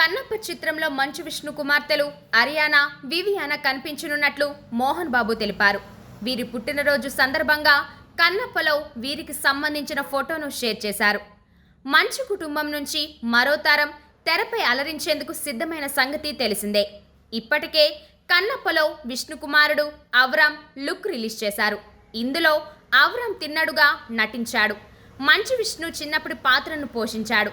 కన్నప్ప చిత్రంలో మంచు విష్ణు కుమార్తెలు అరియానా వివియానా కనిపించనున్నట్లు మోహన్ బాబు తెలిపారు. వీరి పుట్టినరోజు సందర్భంగా కన్నప్పలో వీరికి సంబంధించిన ఫోటోను షేర్ చేశారు. మంచు కుటుంబం నుంచి మరో తరం తెరపై అలరించేందుకు సిద్ధమైన సంగతి తెలిసిందే. ఇప్పటికే కన్నప్పలో విష్ణుకుమారుడు అవరాం లుక్ రిలీజ్ చేశారు. ఇందులో అవరాం తిన్నడుగా నటించాడు. మంచు విష్ణు చిన్నప్పటి పాత్రను పోషించాడు.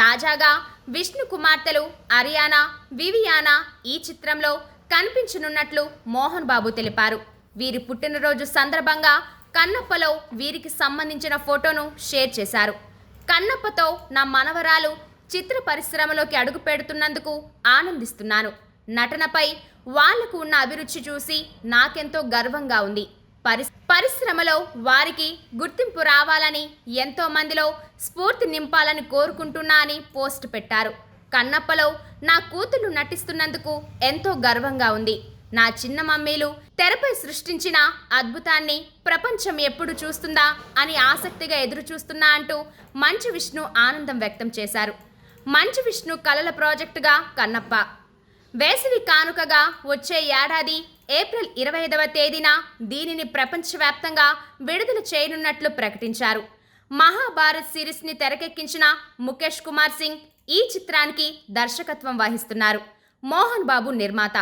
తాజాగా విష్ణు కుమార్తెలు అరియానా వివియానా ఈ చిత్రంలో కనిపించనున్నట్లు మోహన్ బాబు తెలిపారు. వీరి పుట్టినరోజు సందర్భంగా కన్నప్పలో వీరికి సంబంధించిన ఫోటోను షేర్ చేశారు. కన్నప్పతో నా మనవరాలు చిత్ర పరిశ్రమలోకి అడుగు పెడుతున్నందుకు ఆనందిస్తున్నాను. నటనపై వాళ్ళకు ఉన్న అభిరుచి చూసి నాకెంతో గర్వంగా ఉంది. పరి పరిశ్రమలో వారికి గుర్తింపు రావాలని ఎంతో మందిలో స్ఫూర్తి నింపాలని కోరుకుంటున్నా అని పోస్ట్ పెట్టారు. కన్నప్పలో నా కూతుళ్ళు నటిస్తున్నందుకు ఎంతో గర్వంగా ఉంది. నా చిన్న మమ్మీలు తెరపై సృష్టించిన అద్భుతాన్ని ప్రపంచం ఎప్పుడు చూస్తుందా అని ఆసక్తిగా ఎదురు చూస్తున్నా అంటూ మంచు విష్ణు ఆనందం వ్యక్తం చేశారు. మంచు విష్ణు కలల ప్రాజెక్టుగా కన్నప్ప. వేసవి కానుకగా వచ్చే ఏడాది ఏప్రిల్ ఇరవై ఐదవ తేదీన దీనిని ప్రపంచవ్యాప్తంగా విడుదల చేయనున్నట్లు ప్రకటించారు. మహాభారత్ సిరీస్ని తెరకెక్కించిన ముఖేష్ కుమార్ సింగ్ ఈ చిత్రానికి దర్శకత్వం వహిస్తున్నారు. మోహన్ బాబు నిర్మాత.